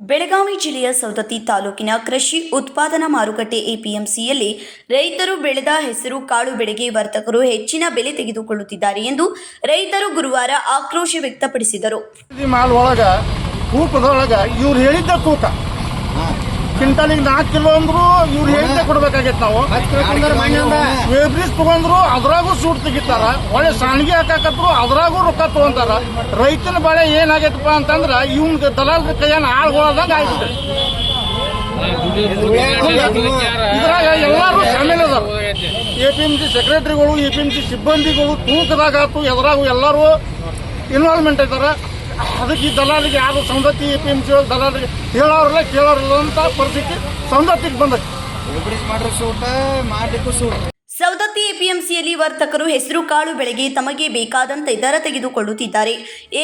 ಬೆಳಗಾವಿ ಜಿಲ್ಲೆಯ ಸೌದತ್ತಿ ತಾಲೂಕಿನ ಕೃಷಿ ಉತ್ಪಾದನಾ ಮಾರುಕಟ್ಟೆ ಎಪಿಎಂಸಿಯಲ್ಲಿ ರೈತರು ಬೆಳೆದ ಹೆಸರು ಕಾಳು ಬೆಳೆಗೆ ವರ್ತಕರು ಹೆಚ್ಚಿನ ಬೆಲೆ ತೆಗೆದುಕೊಳ್ಳುತ್ತಿದ್ದಾರೆ ಎಂದು ರೈತರು ಗುರುವಾರ ಆಕ್ರೋಶ ವ್ಯಕ್ತಪಡಿಸಿದರು. ಮಾಲ್ ಒಳಗ ಇವ್ರು ಹೇಳಿದ್ದ ತೂಕ ಕ್ವಿಂಟಲಿಗೆ ನಾಲ್ಕು ಕಿಲೋ ಅಂದ್ರು ಇವ್ರು ಹೇಳಿದ್ದೆ ಕೊಡ್ಬೇಕಾಗಿತ್ತು ನಾವು. ವೇಬ್ರಿಸ್ ತಗೊಂಡ್ರು ಅದ್ರಾಗೂ ಸೂಟ್ ತೆಗಿತಾರ. ಒಳ್ಳೆ ಸಾಣಿಗೆ ಹಾಕಾಕತ್ರು ಅದ್ರಾಗೂ ರೊಕ್ಕ ತಗೊಂತಾರ. ರೈತನ ಬಾಳೆ ಏನಾಗೈತಪ್ಪ ಅಂತಂದ್ರ ಇವ್ನ ದಲಾಲ್ ಕೈಯನ್ನ ಆಳ್ಗೊಳದಂಗ ಆಯ್ತು ಇದ್ರಾಗ ಎಲ್ಲಾರು ಶಾಮಿಲ್ ಅದಾರ. ಎ ಪಿ ಎಂ ಸಿ ಸೆಕ್ರೆಟರಿಗಳು ಎ ಪಿ ಎಂ ಸಿ ಸಿಬ್ಬಂದಿಗಳು ತೂಕದಾಗಾತು ಎದ್ರಾಗು ಎಲ್ಲರೂ ಇನ್ವಾಲ್ವ್ಮೆಂಟ್ ಇದಾರ. ಅದಕ್ಕೆ ಈ ದಲಾಲಿಗೆ ಯಾರು ಸಂಧತಿ ಎ ಪಿ ಎಂ ಸಿ ದಲಾಲಿಗೆ ಹೇಳೋರಲ್ಲ ಕೇಳೋರಲ್ಲ ಅಂತ ಪರಿಸ್ಥಿತಿ ಸಂದತಿಗೆ ಬಂದೈತಿ. ಸವದತ್ತಿ ಮಾಡ್ರೆ ಸೂಟ ಮಾಡ್ಲಿಕ್ಕೂ ಸೂಟ್. ಸೌದತ್ತಿ ಎಪಿಎಂಸಿಯಲ್ಲಿ ವರ್ತಕರು ಹೆಸರು ಕಾಳು ಬೆಳೆಗೆ ತಮಗೆ ಬೇಕಾದಂತೆ ದರ ತೆಗೆದುಕೊಳ್ಳುತ್ತಿದ್ದಾರೆ.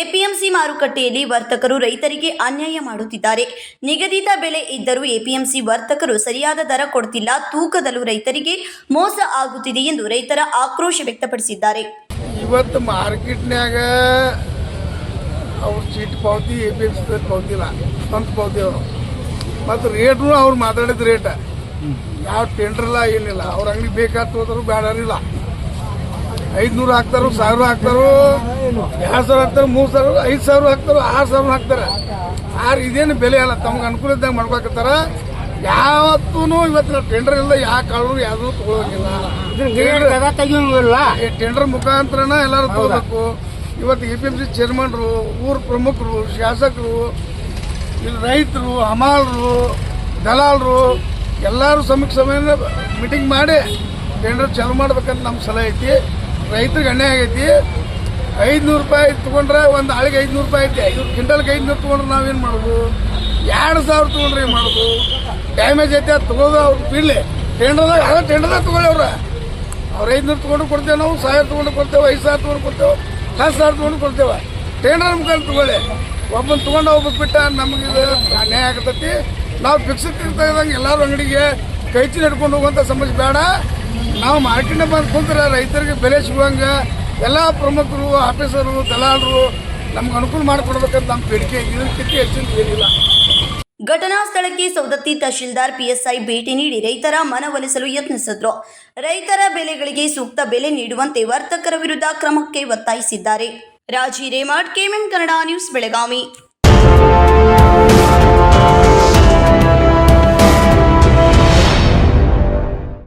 ಎಪಿಎಂಸಿ ಮಾರುಕಟ್ಟೆಯಲ್ಲಿ ವರ್ತಕರು ರೈತರಿಗೆ ಅನ್ಯಾಯ ಮಾಡುತ್ತಿದ್ದಾರೆ. ನಿಗದಿತ ಬೆಲೆ ಇದ್ದರೂ ಎಪಿಎಂಸಿ ವರ್ತಕರು ಸರಿಯಾದ ದರ ಕೊಡ್ತಿಲ್ಲ. ತೂಕದಲ್ಲೂ ರೈತರಿಗೆ ಮೋಸ ಆಗುತ್ತಿದೆ ಎಂದು ರೈತರ ಆಕ್ರೋಶ ವ್ಯಕ್ತಪಡಿಸಿದ್ದಾರೆ. ಇವತ್ತು ಮಾರ್ಕೆಟ್ನ್ಯಾಗ ಅವ್ರ ಚೀಟ್ ಪಾವತಿ ಎ ಪಿ ಎಂ ಸಿ ಪಾವತಿಲ್ಲ ಸ್ವಂತ ಪಾವತಿ ಅವರು. ಮತ್ತು ರೇಟ್ನು ಅವ್ರು ಮಾತಾಡಿದ ರೇಟ ಯಾವ ಟೆಂಡರ್ ಇಲ್ಲ ಏನಿಲ್ಲ. ಅವ್ರ ಅಂಗಡಿ ಬೇಕಾದ ಹೋದ್ರು ಬೇಡರಿಲ್ಲ ಐದ್ನೂರು ಹಾಕ್ತಾರೋ ಸಾವಿರ ಹಾಕ್ತಾರೋ ಎರಡು ಸಾವಿರ ಹಾಕ್ತಾರೆ ಮೂರು ಸಾವಿರ ಐದು ಸಾವಿರ ಹಾಕ್ತಾರೋ ಆರು ಸಾವಿರ ಹಾಕ್ತಾರೆ. ಆರು ಇದೇನು ಬೆಲೆ ಅಲ್ಲ ತಮ್ಗೆ ಅನುಕೂಲ ಇದ್ದಂಗೆ ಮಾಡ್ಬೇಕಾರ ಯಾವತ್ತೂ ಇವತ್ತಿನ ಟೆಂಡರ್ ಇಲ್ಲ ಯಾವ ಕಾಳು ಯಾವುದೂ ತಗೊಳಂಗಿಲ್ಲ. ಈ ಟೆಂಡರ್ ಮುಖಾಂತರನ ಎಲ್ಲರೂ ತಗೋಬೇಕು. ಇವತ್ತು ಎ ಪಿ ಎಂ ಸಿ ಚೇರ್ಮನ್ರು, ಊರ ಪ್ರಮುಖರು, ಶಾಸಕರು, ಇಲ್ಲಿ ರೈತರು, ಹಮಾಲರು, ದಲಾಲರು, ಎಲ್ಲರೂ ಸಮೀಕ್ಷೆ ಮೀಟಿಂಗ್ ಮಾಡಿ ಟೆಂಡರ್ ಚಾಲು ಮಾಡ್ಬೇಕಂತ ನಮ್ಮ ಸಲಹೆ ಐತಿ. ರೈತರಿಗೆ ಅನ್ಯಾಯ ಆಗೈತಿ. ಐದುನೂರು ರೂಪಾಯಿ ತೊಗೊಂಡ್ರೆ ಒಂದು ಆಳಿಗೆ ಐದುನೂರು ರೂಪಾಯಿ ಐತಿ. ಐದು ಕ್ವಿಂಟಲ್ಗೆ ಐದುನೂರು ತೊಗೊಂಡ್ರೆ ನಾವೇನು ಮಾಡೋದು? ಎರಡು ಸಾವಿರ ತೊಗೊಂಡ್ರೆ ಏನು ಮಾಡೋದು? ಡ್ಯಾಮೇಜ್ ಐತೆ ಅದು ತೊಗೊಳೋದು ಅವ್ರು ಬಿಡ್ಲಿ. ಟೆಂಡರ್ದಾಗ ಅದ ಟೆಂಡರ್ದಾಗ ತಗೊಳ್ಳಿ ಅವ್ರ. ಅವ್ರು ಐದುನೂರು ತೊಗೊಂಡು ಕೊಡ್ತೇವೆ ನಾವು, ಸಾವಿರ ತೊಗೊಂಡು ಕೊಡ್ತೇವೆ, ಐದು ಸಾವಿರ ತೊಗೊಂಡು ಕೊಡ್ತೇವೆ. ಹತ್ತು ಸಾವಿರ ತೊಗೊಂಡು ಕೊಡ್ತೇವೆ ಟೆಂಡರ್ ಮುಖಾಂತರ ತಗೊಳ್ಳಿ. ಒಬ್ಬನ ತೊಗೊಂಡು ಒಬ್ಬ ಬಿಟ್ಟ ನಮಗೆ ಅನ್ಯಾಯ ಆಗ್ತೈತಿ. ನಾವು ಫಿಕ್ಸ್ ಇದ್ದಂಗೆ ಎಲ್ಲರೂ ಅಂಗಡಿಗೆ ಕೈಚಿ ನಡ್ಕೊಂಡು ಹೋಗುವಂಥ ಸಮಸ್ಯೆ ಬೇಡ. ನಾವು ಮಾರ್ಕೆಟ್ನ ಬಂದು ಕುಂತ್ರೆ ರೈತರಿಗೆ ಬೆಲೆ ಸಿಗುವಂಗೆ ಎಲ್ಲ ಪ್ರಮುಖರು ಆಫೀಸರು ದಲಾಲರು ನಮ್ಗೆ ಅನುಕೂಲ ಮಾಡಿಕೊಡ್ಬೇಕಂತ ನಮ್ಮ ಬೇಡಿಕೆ ಇದಕ್ಕಿಂತ ಹೆಚ್ಚಿನ ಏನಿಲ್ಲ. ಘಟನಾ ಸ್ಥಳಕ್ಕೆ ಸೌದತ್ತಿ ತಹಶೀಲ್ದಾರ್ ಪಿಎಸ್ಐ ಭೇಟಿ ನೀಡಿ ರೈತರ ಮನವೊಲಿಸಲು ಯತ್ನಿಸಿದ್ರು. ರೈತರ ಬೆಲೆಗಳಿಗೆ ಸೂಕ್ತ ಬೆಲೆ ನೀಡುವಂತೆ ವರ್ತಕರ ವಿರುದ್ಧ ಕ್ರಮಕ್ಕೆ ಒತ್ತಾಯಿಸಿದ್ದಾರೆ. ರಾಜಿ ರೇಮಾಡ್ ಕೆಎಂಎಂ ಕನ್ನಡ ನ್ಯೂಸ್, ಬೆಳಗಾವಿ.